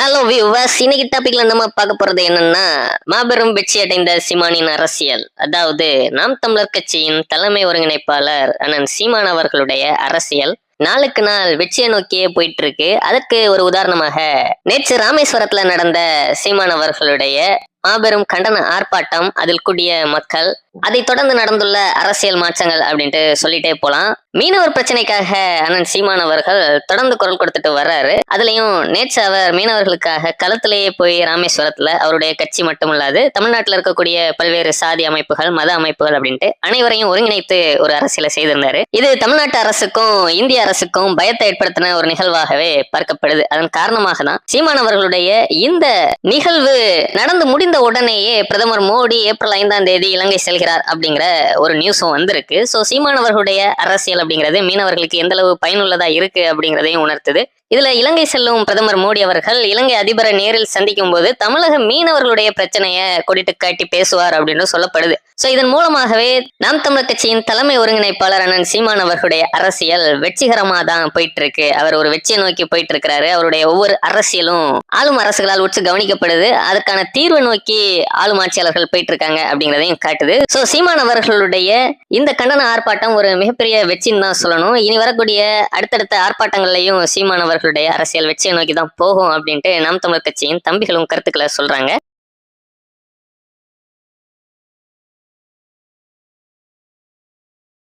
Hello viewers இன்னைக்கு டாபிக்ல நம்ம பார்க்க போறது என்னன்னா மாபெரும் வெற்றி அடைந்த சீமானின் அரசியல். அதாவது நாம் தமிழர் கட்சியின் தலைமை ஒருங்கிணைப்பாளர் அண்ணன் சீமான் அவர்களுடைய அரசியல். நாளுக்கு நாள் வெற்றியை நோக்கியே போயிட்டு இருக்கு. அதற்கு ஒரு உதாரணமாக நேற்று ராமேஸ்வரத்துல நடந்த சீமான் அவர்களுடைய மாபெரும் கண்டன ஆர்ப்பாட்டம் அதில் கூடிய மக்கள். அதை தொடர்ந்து நடந்துள்ள அரசியல் மாற்றங்கள் அப்படின்ட்டு சொல்லிட்டே போலாம். மீனவர் பிரச்சனைக்காக அண்ணன் சீமான் அவர்கள் தொடர்ந்து குரல் கொடுத்துட்டு வர்றாரு. அதுலயும் நேற்று அவர் மீனவர்களுக்காக களத்திலேயே போய் ராமேஸ்வரத்துல அவருடைய கட்சி மட்டுமல்லாது தமிழ்நாட்டில் இருக்கக்கூடிய பல்வேறு சாதி அமைப்புகள் மத அமைப்புகள் அப்படின்ட்டு அனைவரையும் ஒருங்கிணைத்து ஒரு அரசியலை செய்திருந்தாரு. இது தமிழ்நாட்டு அரசுக்கும் இந்திய அரசுக்கும் பயத்தை ஏற்படுத்தின ஒரு நிகழ்வாகவே பார்க்கப்படுது. அதன் காரணமாக தான் சீமான் அவர்களுடைய இந்த நிகழ்வு நடந்து முடிந்த உடனேயே பிரதமர் மோடி ஏப்ரல் ஐந்தாம் தேதி இலங்கை செல்கிறார் அப்படிங்கிற ஒரு நியூஸும் வந்திருக்கு. ஸோ சீமானவர்களுடைய அரசியல் அப்படிங்கிறது மீனவர்களுக்கு எந்த அளவு பயனுள்ளதா இருக்கு அப்படிங்கிறதையும் உணர்த்துது. இதுல இலங்கை செல்லும் பிரதமர் மோடி அவர்கள் இலங்கை அதிபரை நேரில் சந்திக்கும் போது தமிழக மீனவர்களுடைய பிரச்சனையை கொடிட்டு காட்டி பேசுவார் அப்படின்னு சொல்லப்படுது. சோ இதன் மூலமாகவே நாம் தமிழர் கட்சியின் தலைமை ஒருங்கிணைப்பாளர் அண்ணன் சீமான் அவர்களுடைய அரசியல் வெற்றிகரமா தான் போயிட்டு இருக்கு அவர் ஒரு வெற்றியை நோக்கி போயிட்டு இருக்கிறாரு அவருடைய ஒவ்வொரு அரசியலும் ஆளும் அரசுகளால் உற்று கவனிக்கப்படுது. அதுக்கான தீர்வை நோக்கி ஆளும் ஆட்சியாளர்கள் போயிட்டு இருக்காங்க அப்படிங்கிறதையும் காட்டுது. சோ சீமான் அவர்களுடைய இந்த கண்டன ஆர்ப்பாட்டம் ஒரு மிகப்பெரிய வெற்றின்னு தான் சொல்லணும். இனி வரக்கூடிய அடுத்தடுத்த ஆர்ப்பாட்டங்கள்லையும் சீமான் அவர்களுடைய அரசியல் வெற்றியை நோக்கி தான் போகும் அப்படின்ட்டு நாம் தமிழர் கட்சியின் தம்பிகளும் கருத்துக்களை சொல்றாங்க.